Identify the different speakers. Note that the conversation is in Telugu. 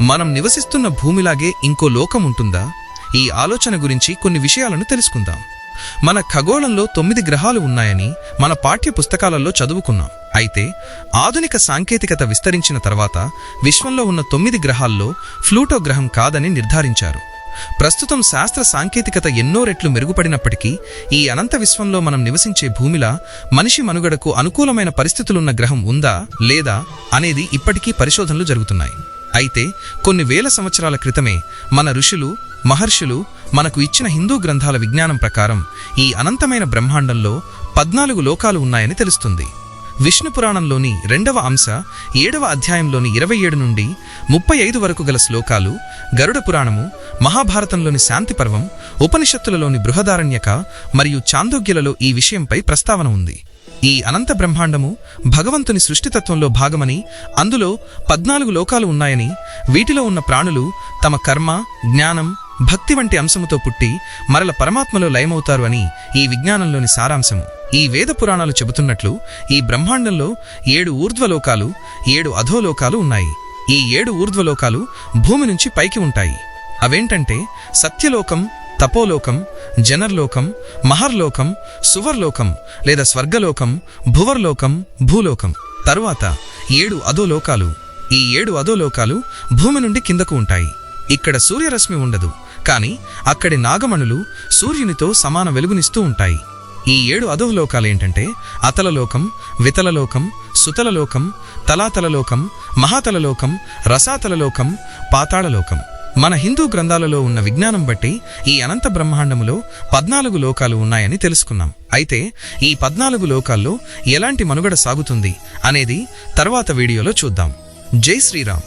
Speaker 1: మనం నివసిస్తున్న భూమిలాగే ఇంకో లోకం ఉంటుందా ఈ ఆలోచన గురించి కొన్ని విషయాలను తెలుసుకుందాం. మన ఖగోళంలో తొమ్మిది గ్రహాలు ఉన్నాయని మన పాఠ్య పుస్తకాలలో చదువుకున్నాం. అయితే ఆధునిక సాంకేతికత విస్తరించిన తర్వాత విశ్వంలో ఉన్న తొమ్మిది గ్రహాల్లో ఫ్లూటో గ్రహం కాదని నిర్ధారించారు. ప్రస్తుతం శాస్త్ర సాంకేతికత ఎన్నో రెట్లు మెరుగుపడినప్పటికీ ఈ అనంత విశ్వంలో మనం నివసించే భూమిలా మనిషి మనుగడకు అనుకూలమైన పరిస్థితులున్న గ్రహం ఉందా లేదా అనేది ఇప్పటికీ పరిశోధనలు జరుగుతున్నాయి. అయితే కొన్ని వేల సంవత్సరాల క్రితమే మన ఋషులు మహర్షులు మనకు ఇచ్చిన హిందూ గ్రంథాల విజ్ఞానం ప్రకారం ఈ అనంతమైన బ్రహ్మాండంలో పద్నాలుగు లోకాలు ఉన్నాయని తెలుస్తుంది. విష్ణు పురాణంలోని రెండవ అంశ ఏడవ అధ్యాయంలోని ఇరవై ఏడు నుండి ముప్పై ఐదు వరకు గల శ్లోకాలు గరుడ పురాణము మహాభారతంలోని శాంతి పర్వం ఉపనిషత్తులలోని బృహదారణ్యక మరియు చాందోగ్యలలో ఈ విషయంపై ప్రస్తావన ఉంది. ఈ అనంత బ్రహ్మాండము భగవంతుని సృష్టితత్వంలో భాగమని అందులో పద్నాలుగు లోకాలు ఉన్నాయని వీటిలో ఉన్న ప్రాణులు తమ కర్మ జ్ఞానం భక్తి వంటి అంశముతో పుట్టి మరల పరమాత్మలో లయమవుతారు అని ఈ విజ్ఞానంలోని సారాంశము. ఈ వేద పురాణాలు చెబుతున్నట్లు ఈ బ్రహ్మాండంలో ఏడు ఊర్ధ్వలోకాలు ఏడు అధోలోకాలు ఉన్నాయి. ఈ ఏడు ఊర్ధ్వలోకాలు భూమి నుంచి పైకి ఉంటాయి. అవేంటంటే సత్యలోకం తపోలోకం జనర్లోకం మహర్లోకం సువర్లోకం లేదా స్వర్గలోకం భువర్లోకం భూలోకం. తరువాత ఏడు అధోలోకాలు. ఈ ఏడు అధోలోకాలు భూమి నుండి కిందకు ఉంటాయి. ఇక్కడ సూర్యరశ్మి ఉండదు. కాని అక్కడి నాగమణులు సూర్యునితో సమాన వెలుగునిస్తూ ఉంటాయి. ఈ ఏడు అధోలోకాలేంటంటే అతలలోకం వితలలోకం సుతలలోకం తలాతలలోకం మహాతలలోకం రసాతలలోకం పాతాళలోకం. మన హిందూ గ్రంథాలలో ఉన్న విజ్ఞానం బట్టి ఈ అనంత బ్రహ్మాండములో పద్నాలుగు లోకాలు ఉన్నాయని తెలుసుకున్నాం. అయితే ఈ పద్నాలుగు లోకాల్లో ఎలాంటి మనుగడ సాగుతుంది అనేది తర్వాత వీడియోలో చూద్దాం. జై శ్రీరామ్.